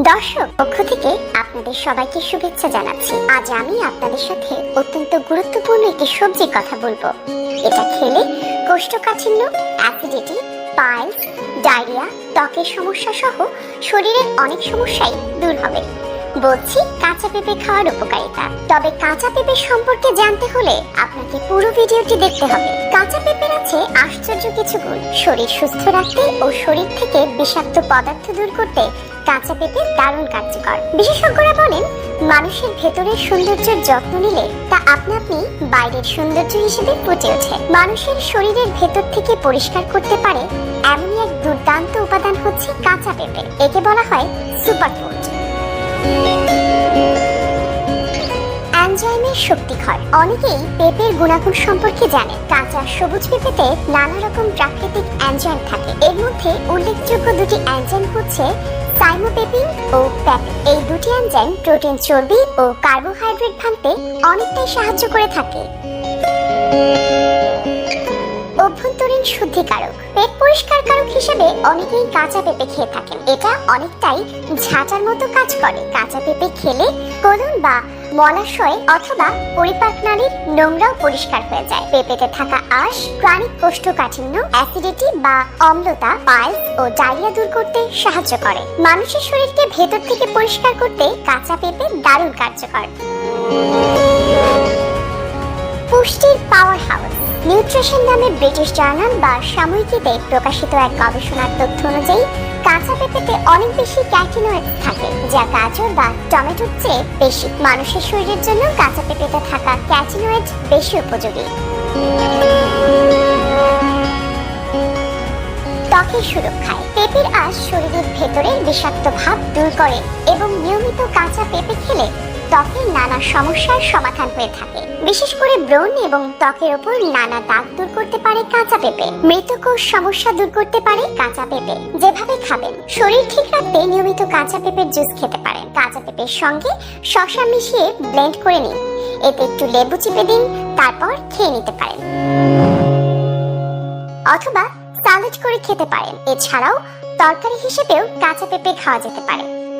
দর্শক পক্ষ থেকে আপনাদের সবাইকে শুভেচ্ছা জানাচ্ছি। আজ আমি আপনাদের সাথে অত্যন্ত গুরুত্বপূর্ণ একটি সবজির কথা বলব। এটা খেলে কোষ্ঠকাঠিন্য, অ্যাসিডিটি, পাইলস, ডায়রিয়া, ত্বকের সমস্যা সহ শরীরের অনেক সমস্যাই দূর হবে। বলছি, কাঁচা পেঁপে খাওয়ার উপকারিতা। তবে কাঁচা পেঁপে সম্পর্কে জানতে হলে আপনাকে পুরো ভিডিওটি দেখতে হবে। কাঁচা পেঁপের আছে আশ্চর্য কিছু গুণ। শরীর সুস্থ রাখতে ও শরীর থেকে বিষাক্ত পদার্থ দূর করতে পেঁপে দারুণ কার্যকর। বিশেষজ্ঞরা বলেন, মানুষের ভেতরের সৌন্দর্যের যত্ন নিলে তা আপনা আপনি বাইরের সৌন্দর্য হিসেবে ফুটে ওঠে। মানুষের শরীরের ভেতর থেকে পরিষ্কার করতে পারে এমনই এক দুর্দান্ত উপাদান হচ্ছে কাঁচা পেঁপে। একে বলা হয় সুপারফুড অ্যানজাইমের শক্তিক্ষয়। অনেকেই পেঁপের গুণাগুণ সম্পর্কে জানে। কাঁচা সবুজ পেঁপেতে নানা রকম প্রাকৃতিক অ্যানজাইম থাকে। এর মধ্যে উল্লেখযোগ্য দুটি অ্যানজাইম হচ্ছে সাইমোপেপিন ও প্যাপিন এই দুটি অ্যানজাইম প্রোটিন চর্বি ও কার্বোহাইড্রেট ভাঙতে অনেকটাই সাহায্য করে থাকে। অভ্যন্তরীণ শুদ্ধিকারক, পেট পরিষ্কার কারক হিসেবে অনেকেই কাঁচা পেঁপে খেয়ে থাকেন। এটা অনেকটাই ঝাঁটার মতো কাজ করে। কাঁচা পেঁপে খেলে কোলন বা মলাশয় অথবা পরিপাক নালীর নোংরাও পরিষ্কার হয়ে যায়। পেঁপেতে থাকা আঁশ, প্রাণিক কোষ্ঠকাঠিন্য, অ্যাসিডিটি বা অম্লতা পাইলস ও ডায়রিয়া দূর করতে সাহায্য করে। মানুষের শরীরকে ভেতর থেকে পরিষ্কার করতে কাঁচা পেঁপে দারুণ কার্যকর। পুষ্টির পাওয়ার হাউস নিউট্রিশন নামে ব্রিটিশ জার্নাল বা সাময়িকীতে প্রকাশিত এক গবেষণার তথ্য অনুযায়ী কাঁচা পেঁপেতে অনেক বেশি ক্যাটিনয়েড থাকে, যা গাজর বা টমেটোর চেয়ে বেশি। মানুষের শরীরের জন্য কাঁচা পেঁপেতে থাকা ক্যাটিনয়েড বেশি উপযোগী। ত্বকের সুরক্ষায় পেঁপের আঁশ শরীরের ভেতরের বিষাক্ত ভাব দূর করে এবং নিয়মিত কাঁচা পেঁপে খেলে ত্বকের নানা সমস্যার সমাধান হয়ে থাকে। বিশেষ করে ব্রণ এবং ত্বকের ওপর নানা দাগ দূর পারে কাঁচা পেঁপে। মৃতকোষ সমস্যা দূর করতে পারে কাঁচা পেঁপে। যেভাবে খাবেন, শরীর ঠিক রাখতে নিয়মিত কাঁচা পেঁপের জুস খেতে পারেন। কাঁচা পেঁপের সঙ্গে শসা মিশিয়ে ব্লেন্ড করে নিন। এতে একটু লেবু চিপে দিন, তারপর খেয়ে নিতে পারেন। অথবা স্যালাড করে খেতে পারেন। এছাড়াও তরকারি হিসেবেও কাঁচা পেঁপে খাওয়া যেতে পারে।